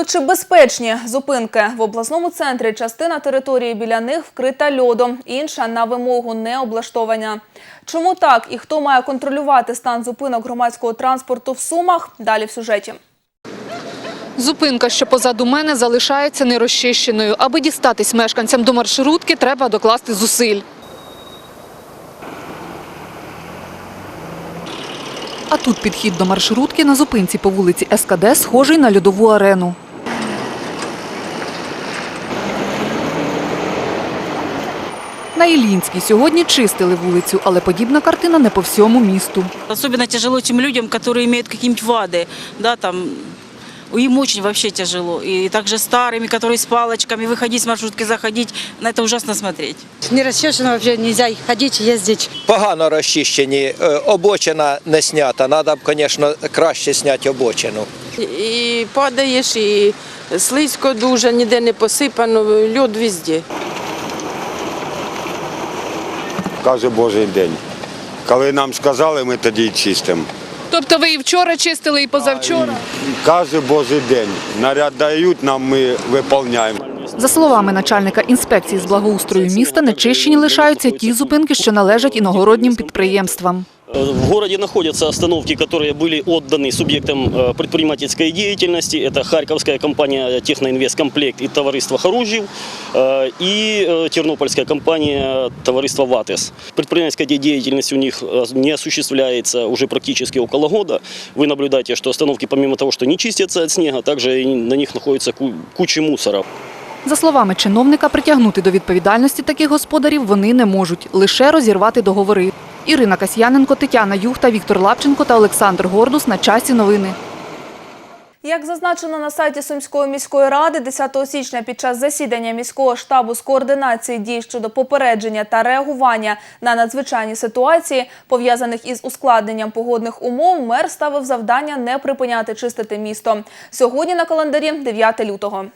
То чи безпечні зупинки в обласному центрі? Частина території біля них вкрита льодом, інша на вимогу не облаштована. Чому так і хто має контролювати стан зупинок громадського транспорту в Сумах? Далі в сюжеті. Зупинка, що позаду мене, залишається нерозчищеною. Аби дістатись мешканцям до маршрутки, треба докласти зусиль. А тут підхід до маршрутки на зупинці по вулиці СКД схожий на льодову арену. На Іллінській сьогодні чистили вулицю, але подібна картина не по всьому місту. Особенно тяжело тем людям, которые имеют какие-нибудь вады, да, там, им очень вообще тяжело. И также старыми, которые с палочками, выходить с маршрутки, заходить, на это ужасно смотреть. Не расчищено вообще нельзя ходить, ездить. Погано розчищені, е, обочина не снята. Треба б, звісно, краще зняти обочину. І падаєш, і слизько дуже, ніде не посипано, льод везде. Каже Божий день. Коли нам сказали, ми тоді й чистимо. Тобто ви і вчора чистили, і позавчора? Каже Божий день. Наряд дають нам, ми виконуємо. За словами начальника інспекції з благоустрою міста, нечищені лишаються ті зупинки, що належать іногороднім підприємствам. В городе находятся остановки, которые были отданы субъектам э, предпринимательской деятельности. Это Харьковская компания «Техноинвесткомплект» и товариство «Харужів» э, и э, Тернопольская компания товариство «Ватес». Предпринимательская де- деятельность у них э, не осуществляется уже практически около года. Вы наблюдаете, что остановки помимо того, что не чистятся от снега, также и на них находится ку- куча мусора. За словами чиновника, притягнути до відповідальності таких господарів вони не можуть, лише розірвати договори. Ірина Касьяненко, Тетяна Юхта, Віктор Лапченко та Олександр Гордус на часі новини. Як зазначено на сайті Сумської міської ради, 10 січня під час засідання міського штабу з координації дій щодо попередження та реагування на надзвичайні ситуації, пов'язаних із ускладненням погодних умов, мер ставив завдання не припиняти чистити місто. Сьогодні на календарі 9 лютого.